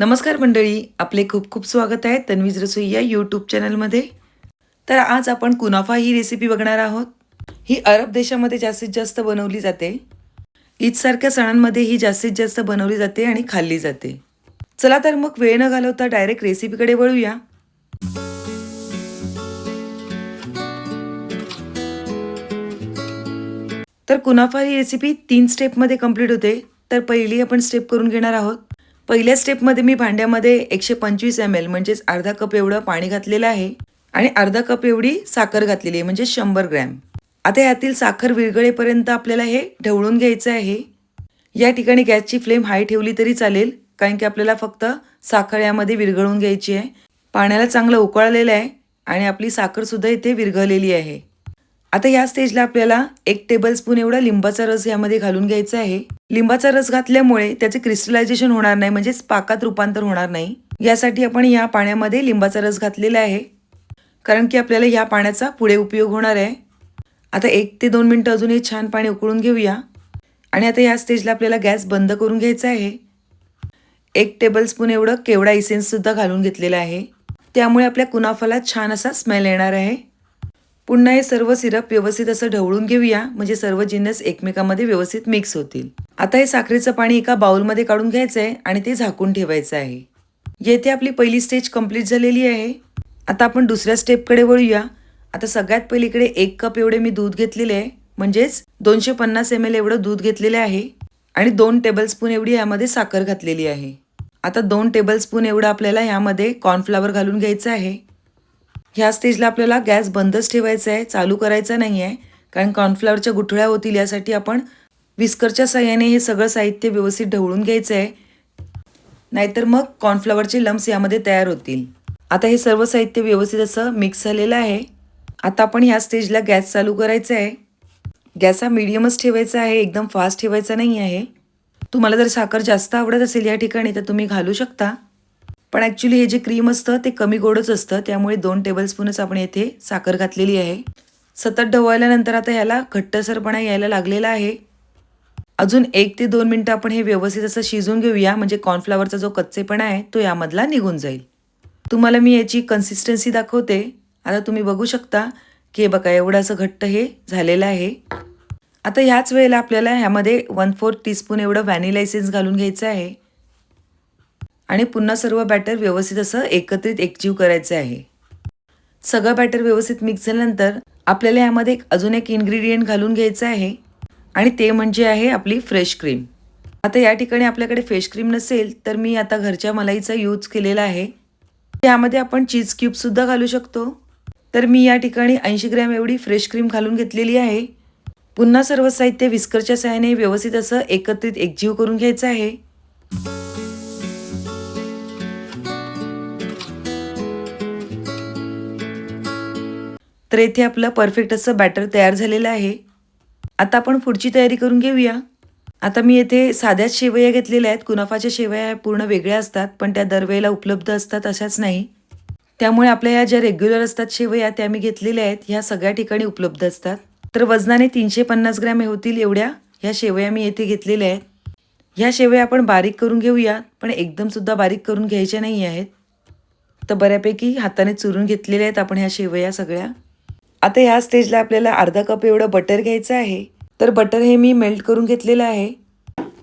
नमस्कार मंडळी आपले खूप खूप स्वागत आहे तन्वीज रसोई या यूट्यूब चॅनलमध्ये तर आज आपण कुनाफा ही रेसिपी बघणार आहोत. ही अरब देशामध्ये जास्तीत जास्त बनवली जाते. ईदसारख्या सणांमध्ये ही जास्तीत जास्त बनवली जाते आणि खाल्ली जाते. चला तर मग वेळ न घालवता डायरेक्ट रेसिपीकडे वळूया. तर कुनाफा ही रेसिपी तीन स्टेपमध्ये कंप्लीट होते. तर पहिली आपण स्टेप करून घेणार आहोत. पहिल्या स्टेपमध्ये मी भांड्यामध्ये एकशे पंचवीस एम एल म्हणजेच अर्धा कप एवढं पाणी घातलेलं आहे आणि अर्धा कप एवढी साखर घातलेली आहे म्हणजे शंभर ग्रॅम. आता यातील साखर विरगळेपर्यंत आपल्याला हे ढवळून घ्यायचं आहे. या ठिकाणी गॅसची फ्लेम हाय ठेवली तरी चालेल कारण की आपल्याला फक्त साखर यामध्ये विरघळून घ्यायची आहे. पाण्याला चांगलं उकळलेलं आहे आणि आपली साखरसुद्धा इथे विरघळलेली आहे. आता या स्टेजला आपल्याला एक टेबल स्पून एवढा लिंबाचा रस यामध्ये घालून घ्यायचा आहे. लिंबाचा रस घातल्यामुळे त्याचे क्रिस्टलायझेशन होणार नाही म्हणजेच पाकात रूपांतर होणार नाही. यासाठी आपण या पाण्यामध्ये लिंबाचा रस घातलेला आहे. कारण की आपल्याला या पाण्याचा पुढे उपयोग होणार आहे. आता एक ते दोन मिनटं अजून हे छान पाणी उकळून घेऊया. आणि आता या स्टेजला आपल्याला गॅस बंद करून घ्यायचा आहे. एक टेबलस्पून एवढं केवडा इसेन्ससुद्धा घालून घेतलेला आहे. त्यामुळे आपल्या कुनाफाला छान असा स्मेल येणार आहे. पुन्हा हे सर्व सिरप व्यवस्थित असं ढवळून घेऊया. म्हणजे सर्व जिन्नस एकमेकामध्ये व्यवस्थित मिक्स होतील. आता हे साखरेचं पाणी एका बाउलमध्ये काढून घ्यायचं आहे आणि ते झाकून ठेवायचं आहे. येथे आपली पहिली स्टेज कंप्लीट झालेली आहे. आता आपण दुसऱ्या स्टेपकडे वळूया. आता सगळ्यात पहिलीकडे एक कप एवढे मी दूध घेतलेले आहे. म्हणजेच दोनशे पन्नास एम एल एवढं दूध घेतलेले आहे. आणि दोन टेबलस्पून एवढी यामध्ये साखर घातलेली आहे. आता दोन टेबलस्पून एवढं आपल्याला यामध्ये कॉर्नफ्लावर घालून घ्यायचं आहे. ह्या स्टेजला आपल्याला गॅस बंदच ठेवायचा आहे चालू करायचा नाही आहे कारण कॉर्नफ्लॉवरच्या गुठळ्या होतील यासाठी आपण विस्करच्या साह्याने हे सगळं साहित्य व्यवस्थित ढवळून घ्यायचं आहे नाहीतर मग कॉर्नफ्लॉवरचे लम्स यामध्ये तयार होतील. आता हे सर्व साहित्य व्यवस्थित असं मिक्स झालेलं आहे. आता आपण ह्या स्टेजला गॅस चालू करायचा आहे गॅस हा मिडियमच ठेवायचा आहे एकदम फास्ट ठेवायचा नाही आहे तुम्हाला जर साखर जास्त आवडत असेल या ठिकाणी तर तुम्ही घालू शकता. पण ॲक्च्युली हे जे क्रीम असतं ते कमी गोडच असतं. त्यामुळे दोन टेबलस्पूनच आपण येथे साखर घातलेली आहे. सतत ढवळल्यानंतर आता ह्याला घट्टसरपणा यायला लागलेला आहे. अजून एक ते दोन मिनटं आपण हे व्यवस्थित असं शिजून घेऊया. म्हणजे कॉर्नफ्लावरचा जो कच्चेपणा आहे तो यामधला निघून जाईल. तुम्हाला मी याची कन्सिस्टन्सी दाखवते. आता तुम्ही बघू शकता की हे बघा एवढं असं घट्ट हे झालेलं आहे. आता ह्याच वेळेला आपल्याला ह्यामध्ये वन फोर्थ टीस्पून एवढं व्हॅनिला एसेन्स घालून घ्यायचं आहे. आणि पुन्हा सर्व बॅटर व्यवस्थित असं एकत्रित एकजीव करायचं आहे. सगळं बॅटर व्यवस्थित मिक्स झाल्यानंतर आपल्याला यामध्ये एक अजून एक इन्ग्रेडियंट घालून घ्यायचं आहे. आणि ते म्हणजे आहे आपली फ्रेश क्रीम आता या ठिकाणी आपल्याकडे फ्रेश क्रीम नसेल तर मी आता घरच्या मलाईचा यूज केलेला आहे. त्यामध्ये आपण चीज क्यूबसुद्धा घालू शकतो. तर मी या ठिकाणी ऐंशी ग्रॅम एवढी फ्रेश क्रीम घालून घेतलेली आहे. पुन्हा सर्व साहित्य विस्करच्या सहाय्याने व्यवस्थित असं एकत्रित एकजीव करून घ्यायचं आहे. तर येथे आपलं परफेक्ट असं बॅटर तयार झालेलं आहे. आता आपण पुढची तयारी करून घेऊया. आता मी येथे साध्याच शेवया घेतलेल्या आहेत. कुनाफाच्या शेवया पूर्ण वेगळ्या असतात पण त्या दरवेळेला उपलब्ध असतात अशाच नाही. त्यामुळे आपल्या ह्या ज्या रेग्युलर असतात शेवया त्या मी घेतलेल्या आहेत. ह्या सगळ्या ठिकाणी उपलब्ध असतात. तर वजनाने तीनशे पन्नास ग्रॅम होतील एवढ्या. ह्या शेवया मी येथे घेतलेल्या आहेत. ह्या शेवया आपण बारीक करून घेऊया पण एकदमसुद्धा बारीक करून घ्यायच्या नाही आहेत. तर बऱ्यापैकी हाताने चुरून घेतलेल्या आहेत आपण ह्या शेवया सगळ्या. आता ह्या स्टेजला आपल्याला अर्धा कप एवढं बटर घ्यायचं आहे. तर बटर हे मी मेल्ट करून घेतलेलं आहे.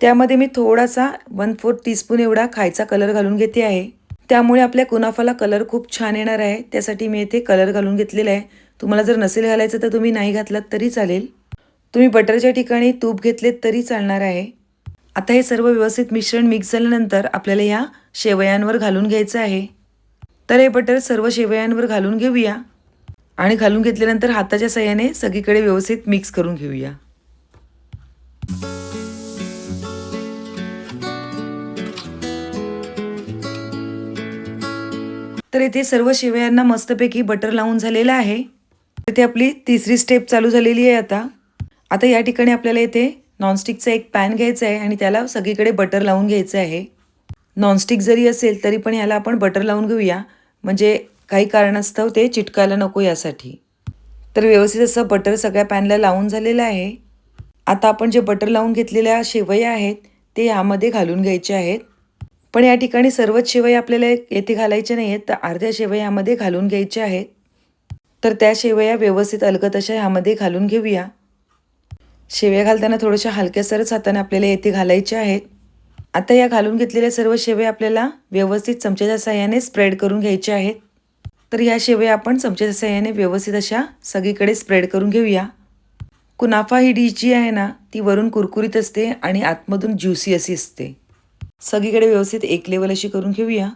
त्यामध्ये मी थोडासा वन फोर्थ टीस्पून एवढा खायचा कलर घालून घेते आहे. त्यामुळे आपल्या कुनाफाला कलर खूप छान येणार आहे. त्यासाठी मी इथे कलर घालून घेतलेला आहे. तुम्हाला जर नसेल घालायचं तर तुम्ही नाही घातलात तरी चालेल. तुम्ही बटरच्या ठिकाणी तूप घेतलेत तरी चालणार आहे. आता हे सर्व व्यवस्थित मिश्रण मिक्स झाल्यानंतर आपल्याला या शेवयांवर घालून घ्यायचं आहे. तर हे बटर सर्व शेवयांवर घालून घेऊया. आणि घालून घेतल्यानंतर हाताच्या सहाय्याने सगळीकडे व्यवस्थित मिक्स करून घेऊया. तर इथे सर्व शेवयांना मस्तपैकी बटर लावून झालेलं आहे. इथे आपली तिसरी स्टेप चालू झालेली आहे आता. आता या ठिकाणी आपल्याला इथे नॉनस्टिकचा एक पॅन घ्यायचा आहे आणि त्याला सगळीकडे बटर लावून घ्यायचं आहे. नॉनस्टिक जरी असेल तरी पण ह्याला आपण बटर लावून घेऊया. म्हणजे काही कारणास्तव ते चिटकायला नको यासाठी. तर व्यवस्थित असं बटर सगळ्या पॅनला लावून झालेलं आहे. आता आपण जे बटर लावून घेतलेल्या शेवया आहेत ते यामध्ये घालून घ्यायचे आहेत. पण या ठिकाणी सर्वच शेवया आपल्याला येथे घालायच्या नाही आहेत तर अर्ध्या शेवया यामध्ये घालून घ्यायच्या आहेत. तर त्या शेवया व्यवस्थित अलगत अशा ह्यामध्ये घालून घेऊया. शेवया घालताना थोड्याशा हलक्यासरच हाताने आपल्याला येथे घालायच्या आहेत. आता या घालून घेतलेल्या सर्व शेवया आपल्याला व्यवस्थित चमच्याच्या साह्याने स्प्रेड करून घ्यायच्या आहेत. तर ह्या शेवया आपण चमच्याच्या सहाय्याने व्यवस्थित अशा सगळीकडे स्प्रेड करून घेऊया. कुनाफा ही डिश जी आहे ना ती वरून कुरकुरीत असते आणि आतमधून ज्युसी अशी असते. सगळीकडे व्यवस्थित एक लेवल अशी करून घेऊया.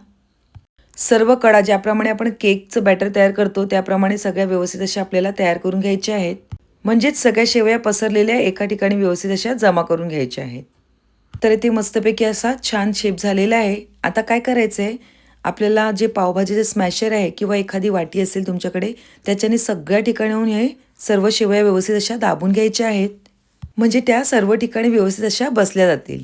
सर्व कडा ज्याप्रमाणे आपण केकचं बॅटर तयार करतो त्याप्रमाणे सगळ्या व्यवस्थित अशा आपल्याला तयार करून घ्यायच्या आहेत. म्हणजेच सगळ्या शेवया पसरलेल्या एका ठिकाणी व्यवस्थित अशा जमा करून घ्यायच्या आहेत. तर इथे मस्तपैकी असा छान शेप झालेला आहे. आता काय करायचं आहे आपल्याला जे पावभाजीचं स्मॅशर आहे किंवा एखादी वाटी असेल तुमच्याकडे त्याच्याने सगळ्या ठिकाणाहून हे सर्व शेवया व्यवस्थित अशा दाबून घ्यायच्या आहेत. म्हणजे त्या सर्व ठिकाणी व्यवस्थित अशा बसल्या जातील.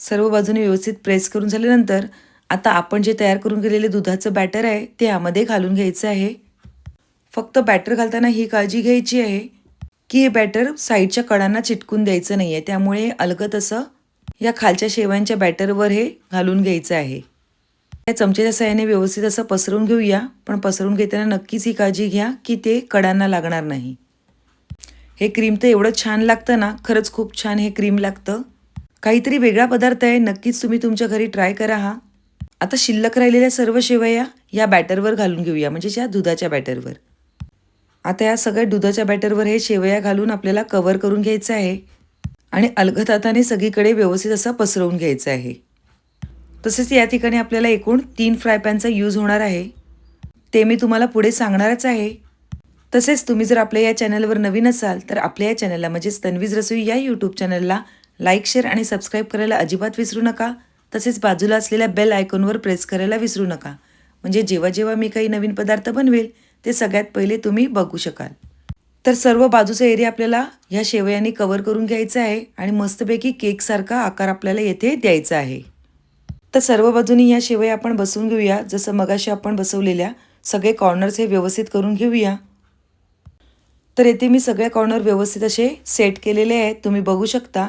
सर्व बाजूने व्यवस्थित प्रेस करून झाल्यानंतर आता आपण जे तयार करून केलेले दुधाचं बॅटर आहे ते यामध्ये घालून घ्यायचं आहे. फक्त बॅटर घालताना ही काळजी घ्यायची आहे की हे बॅटर साईडच्या कडांना चिटकून द्यायचं नाही आहे त्यामुळे अलगत असं या खालच्या शेवांच्या बॅटरवर हे घालून घ्यायचं आहे. या चमच्याच्या सहाय्याने व्यवस्थित असं पसरून घेऊया पण पसरून घेताना नक्कीच ही काळजी घ्या की ते कडांना लागणार नाही. हे क्रीम तर एवढं छान लागतं ना खरंच खूप छान हे क्रीम लागतं. काहीतरी वेगळा पदार्थ आहे नक्कीच तुम्ही तुमच्या घरी ट्राय करा हा. आता शिल्लक राहिलेल्या सर्व शेवया या बॅटरवर घालून घेऊया म्हणजे या दुधाच्या बॅटरवर. आता या सगळ्या दुधाच्या बॅटरवर हे शेवया घालून आपल्याला कवर करून घ्यायचं आहे. आणि अलगत हाताने सगळीकडे व्यवस्थित असं पसरवून घ्यायचं आहे. तसेच या ठिकाणी आपल्याला एकूण तीन फ्राय पॅनचा यूज होणार आहे. ते मी तुम्हाला पुढे सांगणारच आहे. तसेच तुम्ही जर आपल्या या चॅनलवर नवीन असाल तर आपल्या या चॅनलला म्हणजेच तन्वीज रसोई या यूट्यूब चॅनलला लाईक शेअर आणि सबस्क्राईब करायला अजिबात विसरू नका. तसेच बाजूला असलेल्या बेल आयकॉनवर प्रेस करायला विसरू नका. म्हणजे जेव्हा जेव्हा मी काही नवीन पदार्थ बनवेल ते सगळ्यात पहिले तुम्ही बघू शकाल. तर सर्व बाजूचा एरिया आपल्याला ह्या शेवयांनी कवर करून घ्यायचा आहे आणि मस्तपैकी केकसारखा आकार आपल्याला येथे द्यायचा आहे. तर सर्व बाजूनी याशिवाय शेवया आपण बसवून घेऊया. जसं मगाशी आपण बसवलेल्या सगळे कॉर्नर्स हे व्यवस्थित करून घेऊया. तर येथे मी सगळे कॉर्नर व्यवस्थित असे सेट केलेले आहेत. तुम्ही बघू शकता.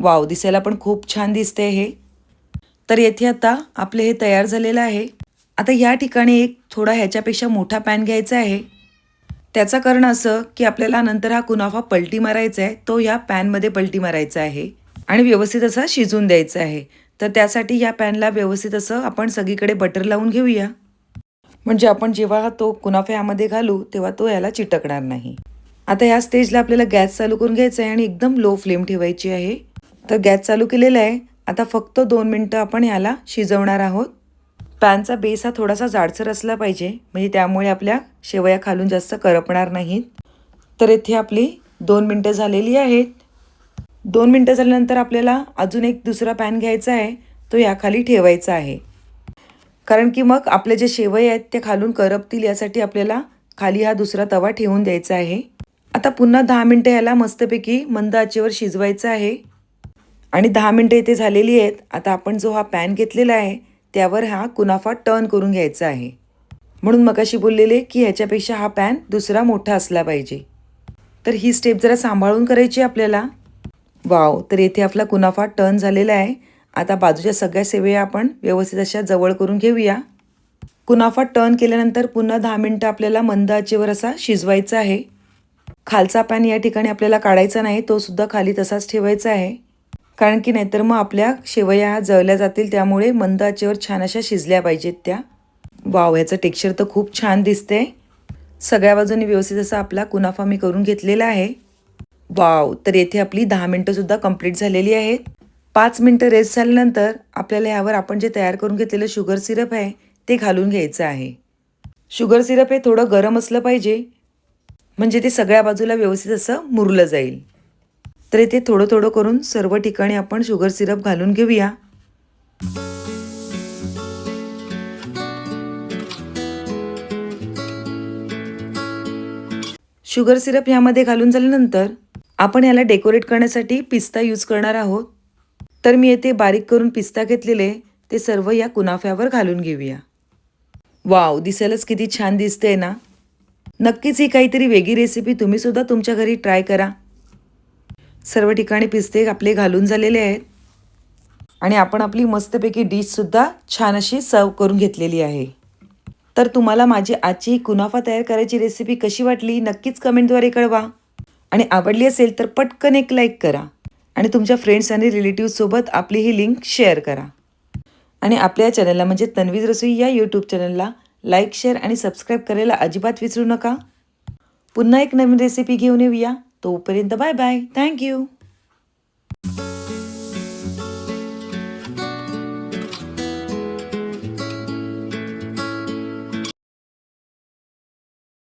वाव दिसायला पण खूप छान दिसते हे. तर येथे आता आपले हे तयार झालेलं आहे. आता या ठिकाणी एक थोडा ह्याच्यापेक्षा मोठा पॅन घ्यायचा आहे. त्याचं कारण असं की आपल्याला नंतर हा कुनाफा पलटी मारायचा आहे. तो या पॅनमध्ये पलटी मारायचा आहे. आणि व्यवस्थित असा शिजून द्यायचा आहे. तर त्यासाठी या पॅनला व्यवस्थित असं आपण सगळीकडे बटर लावून घेऊया. म्हणजे आपण जेव्हा तो कुनाफ्यामध्ये घालू तेव्हा तो याला चिटकणार नाही. आता या स्टेजला आपल्याला गॅस चालू करून घ्यायचा आहे आणि एकदम लो फ्लेम ठेवायची आहे. तर गॅस चालू केलेला आहे. आता फक्त दोन मिनटं आपण याला शिजवणार आहोत. पॅनचा बेस हा थोडासा जाडसर असला पाहिजे. म्हणजे त्यामुळे आपल्या शेवया खालून जास्त करपणार नाहीत. तर इथे आपली दोन मिनटं झालेली आहेत. दोन मिनटं झाल्यानंतर आपल्याला अजून एक दुसरा पॅन घ्यायचा आहे तो याखाली ठेवायचा आहे. कारण की मग आपले जे शेवय आहेत ते खालून करपतील यासाठी आपल्याला खाली हा दुसरा तवा ठेवून द्यायचा आहे. आता पुन्हा दहा मिनटं याला मस्तपैकी मंद आचेवर शिजवायचं आहे. आणि दहा मिनटं इथे झालेली आहेत. आता आपण जो हा पॅन घेतलेला आहे त्यावर हा कुनाफा टर्न करून घ्यायचा आहे. म्हणून मगाशी बोललेले की ह्याच्यापेक्षा हा पॅन दुसरा मोठा असला पाहिजे. तर ही स्टेप जरा सांभाळून करायची आपल्याला. वाव तर येथे आपला कुनाफा टर्न झालेला आहे. आता बाजूच्या सगळ्या सेवया आपण व्यवस्थित अशा जवळ करून घेऊया. कुनाफा टर्न केल्यानंतर पुन्हा दहा मिनटं आपल्याला मंद आचेवर असा शिजवायचा आहे. खालचा पॅन या ठिकाणी आपल्याला काढायचा नाही तो सुद्धा खाली तसाच ठेवायचा आहे. कारण की नाहीतर मग आपल्या शेवया ह्या जळल्या जातील त्यामुळे मंद आचेवर छान अशा शिजल्या पाहिजेत त्या. वाव याचं टेक्स्चर तर खूप छान दिसते सगळ्या बाजूने व्यवस्थित असा आपला कुनाफा मी करून घेतलेला आहे. वाव तर येथे आपली दहा मिनटंसुद्धा कंप्लीट झालेली आहेत. पाच मिनटं रेस्ट झाल्यानंतर आपल्याला यावर आपण जे तयार करून घेतलेलं शुगर सिरप आहे ते घालून घ्यायचं आहे. शुगर सिरप हे थोडं गरम असलं पाहिजे म्हणजे ते सगळ्या बाजूला व्यवस्थित असं मुरलं जाईल. तर इथे थोडं थोडं करून सर्व ठिकाणी आपण शुगर सिरप घालून घेऊया. शुगर सिरप ह्यामध्ये घालून झाल्यानंतर आपण याला डेकोरेट करण्यासाठी पिस्ता यूज करणार आहोत. तर मी येथे बारीक करून पिस्ता घेतलेले ते सर्व या कुनाफ्यावर घालून घेऊया. वाव दिसायलाच किती छान दिसते ना. नक्कीच ही काहीतरी वेगळी रेसिपी तुम्हीसुद्धा तुमच्या घरी ट्राय करा. सर्व ठिकाणी पिस्ते आपले घालून झालेले आहेत. आणि आपण आपली मस्तपैकी डिशसुद्धा छान अशी सर्व करून घेतलेली आहे. तर तुम्हाला माझी आजची कुनाफा तयार करायची रेसिपी कशी वाटली नक्कीच कमेंटद्वारे कळवा. आणि आवडली असेल तर पटकन एक लाईक करा. आणि तुमच्या फ्रेंड्स आणि रिलेटिव्हसोबत आपली ही लिंक शेअर करा. आणि आपल्या चॅनलला म्हणजे तन्वीज रसोई या यूट्यूब चॅनलला लाईक शेअर आणि सबस्क्राईब करायला अजिबात विसरू नका. पुन्हा एक नवीन रेसिपी घेऊन येऊया. तोपर्यंत बाय बाय थँक्यू